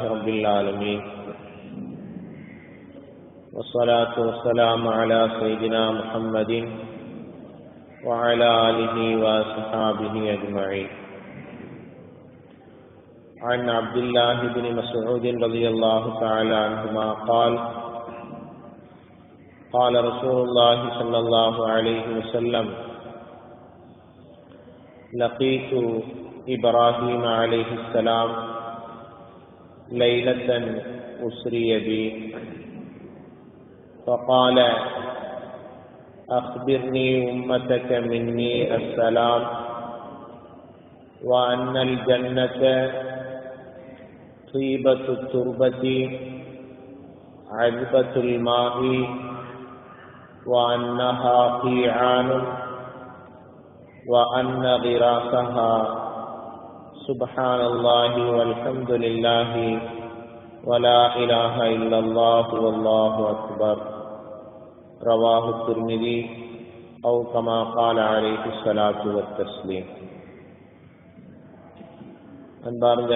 رب العالمين والصلاة والسلام على سيدنا محمد وعلى آله وصحابه أجمعين عن عبد الله بن مسعود رضي الله تعالى عنهما قال قال رسول الله صلى الله عليه وسلم لقيت إبراهيم عليه السلام ليلة أسري بي. فقال أخبرني أمتك مني السلام وأن الجنة طيبة التربة عذبة الماء وأنها قيعان وأن غراسها سبحان الله والحمد لله ولا إله إلا الله والله أكبر رواه الترمذي أو كما قال عليه الصلاة والتسليم அன்பார்ந்த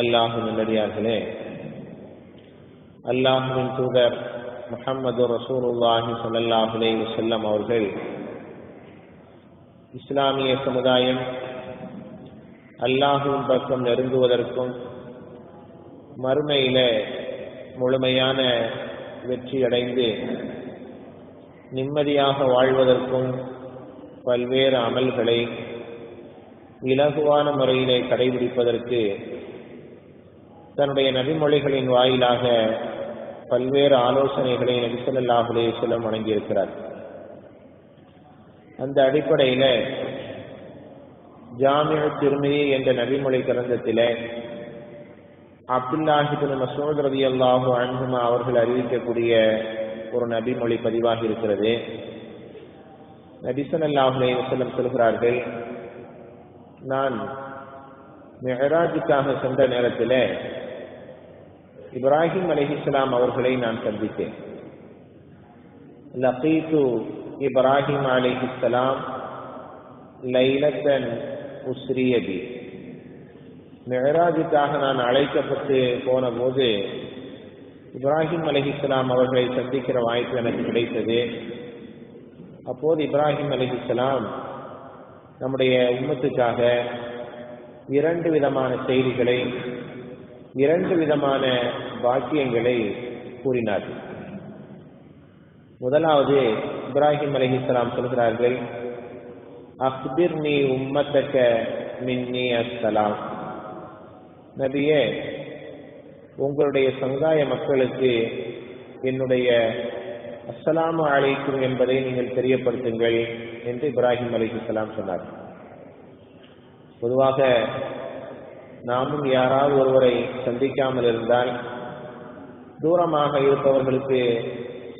அல்லாஹு நல்லடியார்களே அல்லாஹுவின் தூதர் முஹம்மது ரசூலுல்லாஹி ஸல்லல்லாஹு அலைஹி வஸல்லம் அவர்கள் இஸ்லாமிய சமுதாயம் அல்லாஹுவின் பக்கம் நெருங்குவதற்கும் மறுமையில முழுமையான வெற்றி அடைந்து நிம்மதியாக வாழ்வதற்கும் பல்வேறு அமல்களை இலகுவான முறையிலே கடைபிடிப்பதற்கு தன்னுடைய நபிமொழிகளின் வாயிலாக பல்வேறு ஆலோசனைகளை நபிசல்லாஹுலே சொல்ல வழங்கியிருக்கிறார். அந்த அடிப்படையில ஜாமிய திருமதி என்ற நபிமொழி கிரந்தத்திலே அப்துல்லாஹிபின் மசூத் ரதி அல்லாஹு அன்ஹுமா அவர்கள் அறிவிக்கக்கூடிய ஒரு நபிமொழி பதிவாகி இருக்கிறது. நபிசன் அல்லாஹுலே வசலம் சொல்கிறார்கள் நான் மெஹராஜுக்காக சென்ற நேரத்தில் இப்ராஹிம் அலிஹிஸ்லாம் அவர்களை நான் சந்தித்தேன். லகீத்து இப்ராஹிம் அலிஹிஸ்லாம் லைலத்தன் உஸ்ரியபி. மெஹராஜுக்காக நான் அழைக்கப்பட்டு போன போது இப்ராஹிம் அலிஹிஸ்லாம் அவர்களை சந்திக்கிற வாய்ப்பு எனக்கு கிடைத்தது. அப்போது இப்ராஹிம் அலிஹிஸ்லாம் நம்முடைய உம்மத்துக்காக இரண்டு விதமான செய்திகளை இரண்டு விதமான பாக்கியங்களை கூறினார்கள். முதலாவது இப்ராஹிம் அலிஹிஸ்லாம் சொல்கிறார்கள் அக்பிர் நீ உம்மத்தக்க மின்னி அஸ்ஸலாம். நபியே உங்களுடைய சமுதாய மக்களுக்கு என்னுடைய அஸ்ஸலாமு அழைக்கும் என்பதை நீங்கள் தெரியப்படுத்துங்கள் என்று இப்ராஹிம் அலிஹிஸ்லாம் சொன்னார். பொதுவாக நாமும் யாராவது ஒருவரை சந்திக்காமல் இருந்தால் தூரமாக இருப்பவர்களுக்கு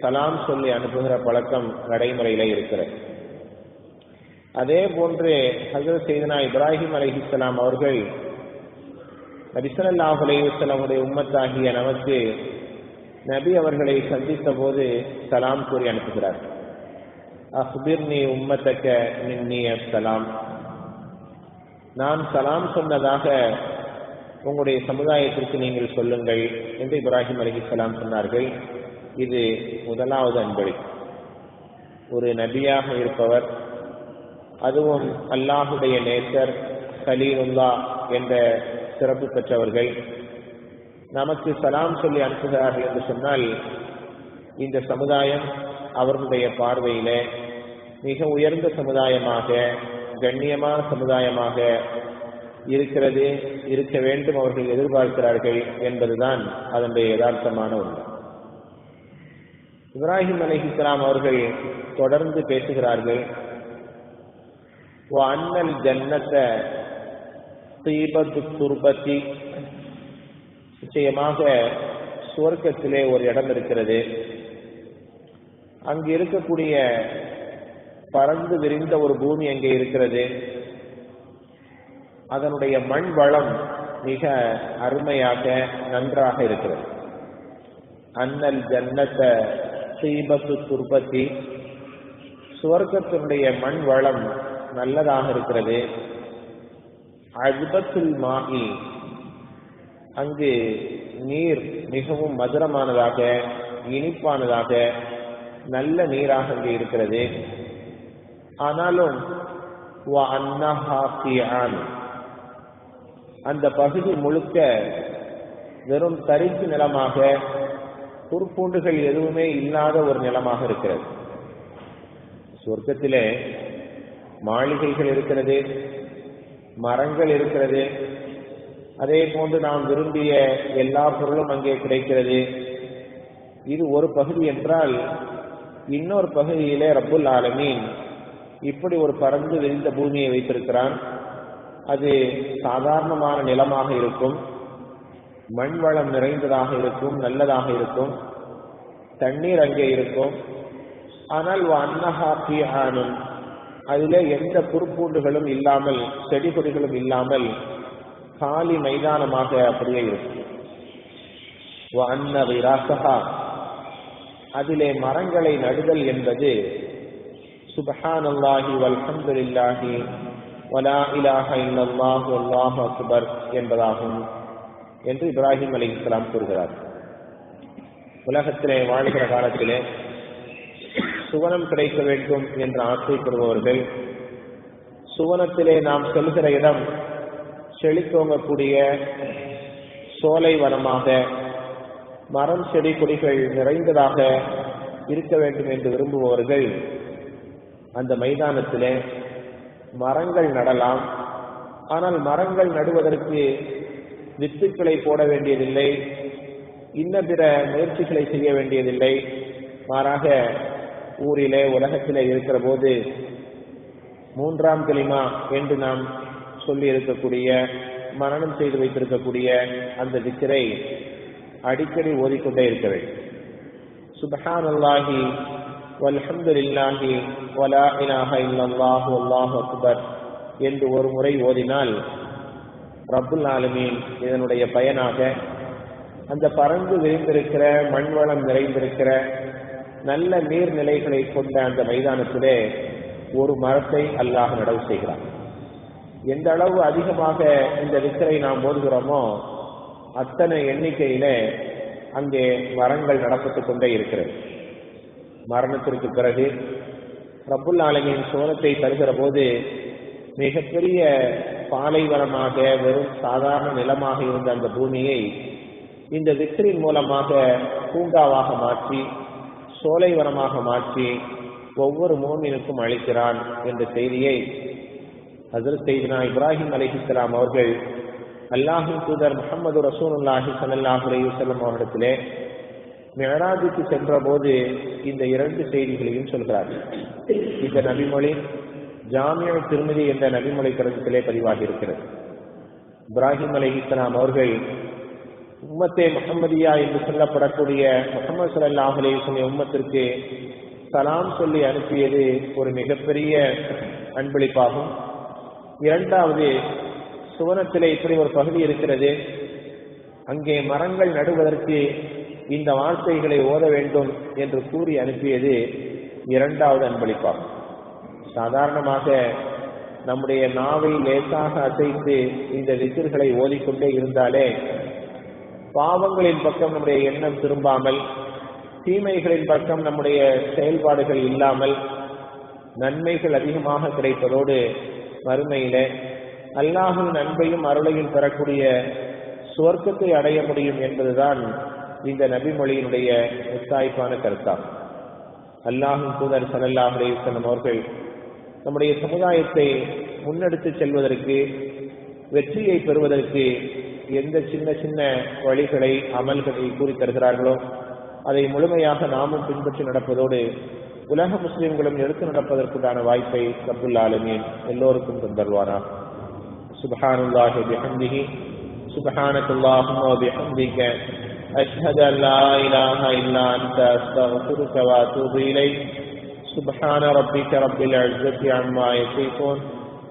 சலாம் சொல்லி அனுப்புகிற பழக்கம் நடைமுறையில இருக்கிறது. அதே போன்று ஹசரத் செய்தனா இப்ராஹிம் அலிஹிஸ்லாம் அவர்கள் நபிசல்லாஹ் அலையுஸ்லாமுடைய உம்மத்தாகிய நமக்கு நபி அவர்களை சந்தித்த போது சலாம் கூறி அனுப்புகிறார். அஹ்பிர்னி நீ உம்மத்தக்க நின்னிய சலாம். நான் சலாம் சொன்னதாக உங்களுடைய சமுதாயத்திற்கு நீங்கள் சொல்லுங்கள் என்று இப்ராஹிம் அலி சலாம் சொன்னார்கள். இது முதலாவது அன்பளி ஒரு நபியாக இருப்பவர் அதுவும் அல்லாஹுடைய நேசர் கலீலுல்லா என்ற சிறப்பு பெற்றவர்கள். நமக்கு சலாம் சொல்லி அனுப்புகிறார்கள் என்று சொன்னால் இந்த சமுதாயம் அவர்களுடைய பார்வையில மிக உயர்ந்த சமுதாயமாக கண்ணியமான சமுதாயமாக இருக்கிறது இருக்க வேண்டும் அவர்கள் எதிர்பார்க்கிறார்கள் என்பதுதான் அதனுடைய யதார்த்தமான ஒன்று. இப்ராஹிம் அலிஹிஸ்லாம் அவர்கள் தொடர்ந்து பேசுகிறார்கள் அண்ணல் ஜன்னத்தை தீபத்து துர்பத்தி நிச்சயமாக சுவர்க்கத்திலே ஒரு இடம் இருக்கிறது. அங்கு இருக்கக்கூடிய பறந்து விரிந்த ஒரு பூமி அங்கே இருக்கிறது. அதனுடைய மண் வளம் மிக அருமையாக நன்றாக இருக்கிறது. அன்னல் ஜன்னத்த சீபத்து துர்பத்தி சுவர்க்கத்தினுடைய மண் வளம் நல்லதாக இருக்கிறது. அஜ்பத்துல் மாஹி அங்கு நீர் மிகவும் மதுரமானதாக இனிப்பானதாக நல்ல நீராக அங்கு இருக்கிறது. ஆனாலும் அந்த பகுதி முழுக்க வெறும் தரிசு நிலமாக குறுப்பூண்டுகள் எதுவுமே இல்லாத ஒரு நிலமாக இருக்கிறது. சொர்க்கத்திலே மாளிகைகள் இருக்கிறது மரங்கள் இருக்கிறது. அதே போன்று நாம் விரும்பிய எல்லா பொருளும் அங்கே கிடைக்கிறது. இது ஒரு பகுதி என்றால் இன்னொரு பகுதியிலே ரப்புல் ஆலமீன் இப்படி ஒரு பறந்து விரிந்த பூமியை வைத்திருக்கிறான். அது சாதாரணமான நிலமாக இருக்கும் மண் வளம் நிறைந்ததாக இருக்கும் நல்லதாக இருக்கும் தண்ணீர் அங்கே இருக்கும். ஆனால் அன்னஹா பியானும் அதிலே எந்த குறுப்பூண்டுகளும் இல்லாமல் செடி கொடிகளும் இல்லாமல் காலி மைதானமாக அப்படியே இருக்கும். அன்ன அதிலே மரங்களை நடுதல் என்பது சுபஹானல்லாஹி வல்ஹம்துலில்லாஹி வலா இலாஹ இல்லல்லாஹு அல்லாஹு அக்பர் என்பதாகும் என்று இப்ராஹிம் அலி இஸ்லாம் கூறுகிறார். உலகத்திலே வாழ்கிற காலத்திலே சுவனம் கிடைக்க வேண்டும் என்று ஆசைப்படுபவர்கள் சுவனத்திலே நாம் செல்கிற இடம் செழித்தோங்கக்கூடிய சோலை வனமாக மரம் செடி கொடிகள் நிறைந்ததாக இருக்க வேண்டும் என்று விரும்புபவர்கள் அந்த மைதானத்திலே மரங்கள் நடலாம். ஆனால் மரங்கள் நடுவதற்கு வித்துக்களை போட வேண்டியதில்லை இன்ன பிற முயற்சிகளை செய்ய வேண்டியதில்லை. மாறாக ஊரிலே உலகத்திலே இருக்கிற போது மூன்றாம் கிளிமா என்று நாம் சொல்லி இருக்கக்கூடிய மரணம் செய்து வைத்திருக்கக்கூடிய அந்த விக்கிரை அடிக்கடி ஓதிக்கொண்டே இருக்க வேண்டும். சுபஹான் அல்லாஹி வல்ஹம்துலில்லாஹி வலா இலாஹ இல்லல்லாஹு அல்லாஹு அக்பர் என்று ஒரு முறை ஓதினால் ரப்புல் ஆலமீன் இதனுடைய பயனாக அந்த பறந்து விரிந்திருக்கிற மண்வளம் நிறைந்திருக்கிற நல்ல நீர்நிலைகளை கொண்ட அந்த மைதானத்திலே ஒரு மரத்தை அல்லாஹ் நடவு செய்கிறார் எந்த அளவு அதிகமாக இந்த விக்கரை நாம் ஓதுகிறோமோ அத்தனை எண்ணிக்கையிலே அங்கே மரங்கள் நடப்பட்டுக் கொண்டே இருக்கிறது. மரணத்திற்கு பிறகு ரப்புல் ஆலமின் சோனத்தை தருகிற போது மிகப்பெரிய பாலைவனமாக வெறும் சாதாரண நிலமாக இருந்த அந்த பூமியை இந்த விக்ரின் மூலமாக பூங்காவாக மாற்றி சோலைவனமாக மாற்றி ஒவ்வொரு மோமினுக்கும் அளிக்கிறான் என்ற செய்தியை ஹசரத் செய்தினா இப்ராஹிம் அலிஹிஸ்லாம் அவர்கள் அல்லாஹின் தூதர் முகமது ரசூலுல்லாஹி சல்லாஹ் அலையுசல்லம் அவரிடத்திலே மெஹராஜுக்கு சென்ற போது இந்த இரண்டு செய்திகளையும் சொல்கிறார்கள் இந்த நபிமொழி ஜாமியா திருமதி என்ற நபிமொழி கிரந்தத்திலே பதிவாகி இருக்கிறது இப்ராஹிம் அலி இஸ்லாம் அவர்கள் உம்மத்தே முகமதியா என்று சொல்லப்படக்கூடிய முகமது சல்லாஹ் அலிஸ்லம் உம்மத்திற்கு சலாம் சொல்லி அனுப்பியது ஒரு மிகப்பெரிய அன்பளிப்பாகும். இரண்டாவது சுவனத்திலே இப்படி ஒரு பகுதி இருக்கிறது. அங்கே மரங்கள் நடுவதற்கு இந்த வார்த்தைகளை ஓத வேண்டும் என்று கூறி அனுப்பியது இரண்டாவது அன்பளிப்பாகும். சாதாரணமாக நம்முடைய நாவை லேசாக அசைத்து இந்த விசிறுகளை ஓதிக்கொண்டே இருந்தாலே பாவங்களின் பக்கம் நம்முடைய எண்ணம் திரும்பாமல் தீமைகளின் பக்கம் நம்முடைய செயல்பாடுகள் இல்லாமல் நன்மைகள் அதிகமாக கிடைப்பதோடு வறுமையில அல்லாஹின் அன்பையும் அருளையும் பெறக்கூடிய சுவர்க்கத்தை அடைய முடியும் என்பதுதான் இந்த நபிமொழியினுடைய முத்தாய்ப்பான கருத்தாகும். அல்லாஹின் தூதர் சலல்லாஹ் அலையுசல்லம் அவர்கள் நம்முடைய சமுதாயத்தை முன்னெடுத்து செல்வதற்கு வெற்றியை பெறுவதற்கு எந்த சின்ன சின்ன வழிகளை அமல்களை கூறி தருகிறார்களோ அதை முழுமையாக நாமும் பின்பற்றி நடப்பதோடு உலக முஸ்லிம்களும் எடுத்து நடப்பதற்குண்டான வாய்ப்பை ரப்புல் ஆலமீன் எல்லோருக்கும் தந்தருவானா சுபஹானுல்லாஹி பிஹம்திஹி سبحانك اللهم وبحمدك أشهد أن لا إله إلا أنت أستغفرك وأتوب إليك سبحان ربك رب العزة عما يصفون